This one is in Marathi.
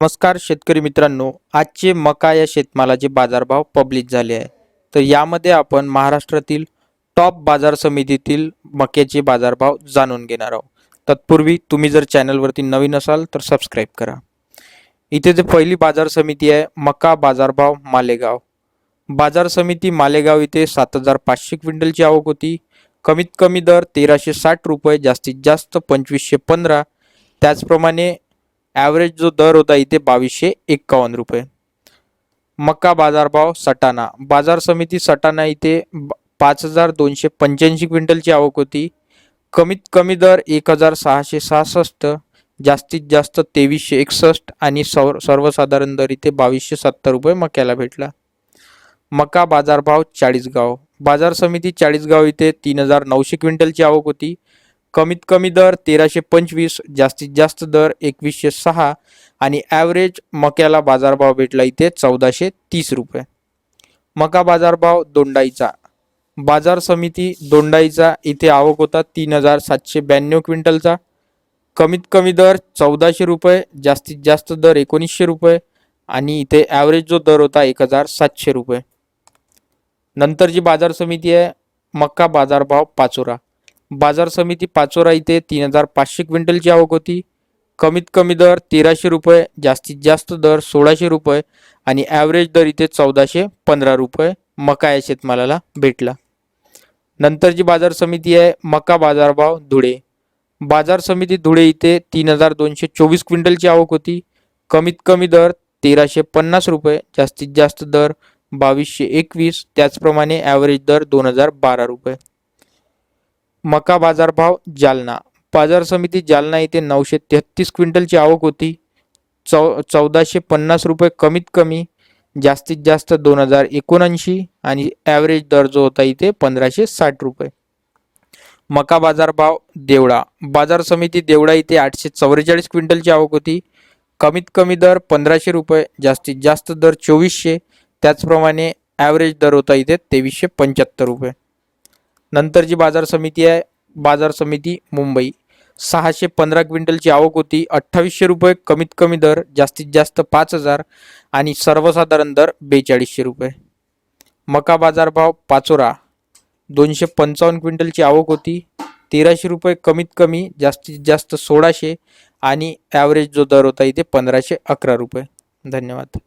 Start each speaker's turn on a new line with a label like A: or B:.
A: नमस्कार शेतकरी मित्रांनो आजचे मका या शेतमालाचे बाजारभाव पब्लिश झाले आहे. तर यामध्ये आपण महाराष्ट्रातील टॉप बाजार समितीतील मक्याचे बाजारभाव जाणून घेणार आहोत. तत्पूर्वी तुम्ही जर चॅनलवरती नवीन असाल तर सबस्क्राईब करा. इथे जे पहिली बाजार समिती आहे मका बाजारभाव मालेगाव. बाजार समिती मालेगाव इथे सात हजार पाचशे क्विंटलची आवक होती. कमीत कमी दर तेराशे साठ रुपये जास्तीत जास्त पंचवीसशे पंधरा. त्याचप्रमाणे ॲव्हरेज जो दर होता इथे बावीसशे एक्कावन्न रुपये. मक्का बाजारभाव सटाणा. बाजार समिती सटाणा इथे ब- पाच हजार दोनशे पंच्याऐंशी क्विंटलची आवक होती. कमीत कमी दर एक हजार सहाशे सहासष्ट जास्तीत जास्त तेवीसशे एकसष्ट आणि सर्व सर्वसाधारण दर इथे बावीसशे सत्तर रुपये मक्याला भेटला. मका बाजारभाव चाळीसगाव. बाजार समिती चाळीसगाव इथे तीन हजार नऊशे क्विंटलची आवक होती. कमीत कमी दर तेराशे पंचवीस जास्तीत जास्त दर एकवीसशे सहा आणि ॲव्हरेज मक्याला बाजारभाव भेटला इथे चौदाशे तीस रुपये. मका बाजारभाव दोंडाईचा. बाजार समिती दोंडाईचा. इथे आवक होता तीन हजार सातशे ब्याण्णव क्विंटलचा. कमीत कमी दर चौदाशे रुपये जास्तीत जास्त दर एकोणीसशे रुपये आणि इथे ॲव्हरेज जो दर होता एक हजार सातशे रुपये. नंतर जी बाजार समिती आहे मक्का बाजारभाव पाचोरा. बाजार समिती पाचोरा इथे तीन हजार पाचशे क्विंटलची आवक होती. कमीत कमी दर तेराशे रुपये जास्तीत जास्त दर सोळाशे रुपये आणि ॲव्हरेज दर इथे चौदाशे पंधरा रुपये मका या शेतमालाला भेटला. नंतरची बाजार समिती आहे मका बाजारभाव धुळे. बाजार समिती धुळे इथे तीन हजार दोनशे चोवीस क्विंटलची आवक होती. कमीत कमी दर तेराशे पन्नास रुपये जास्तीत जास्त दर बावीसशे एकवीस त्याचप्रमाणे ॲव्हरेज दर दोन हजार बारा रुपये. मका बाजारभाव जालना. बाजार समिती जालना येथे नऊशे तेहतीस क्विंटलची आवक होती. चौ चौदाशे पन्नास रुपये कमीत कमी जास्तीत जास्त दोन हजार एकोणऐंशी आणि ॲव्हरेज दर जो होता इथे पंधराशे साठ रुपये. मका बाजारभाव देवळा. बाजार समिती देवळा इथे आठशे चौवेचाळीस क्विंटलची आवक होती. कमीत कमी दर पंधराशे रुपये जास्तीत जास्त दर चोवीसशे. त्याचप्रमाणे ॲव्हरेज दर होता इथे तेवीसशे पंच्याहत्तर रुपये. नंतर जी बाजार समिती आहे. बाजार समिती मुंबई. सहाशे पंधरा क्विंटलची आवक होती. अठ्ठावीसशे रुपये कमीत कमी दर जास्तीत जास्त पाच हजार आणि सर्वसाधारण दर बेचाळीसशे रुपये. मका बाजारभाव पाचोरा. दोनशे पंचावन्न क्विंटलची आवक होती. तेराशे रुपये कमीत कमी जास्तीत जास्त सोळाशे आणि ॲव्हरेज जो दर होता इथे पंधराशे अकरा रुपये. धन्यवाद.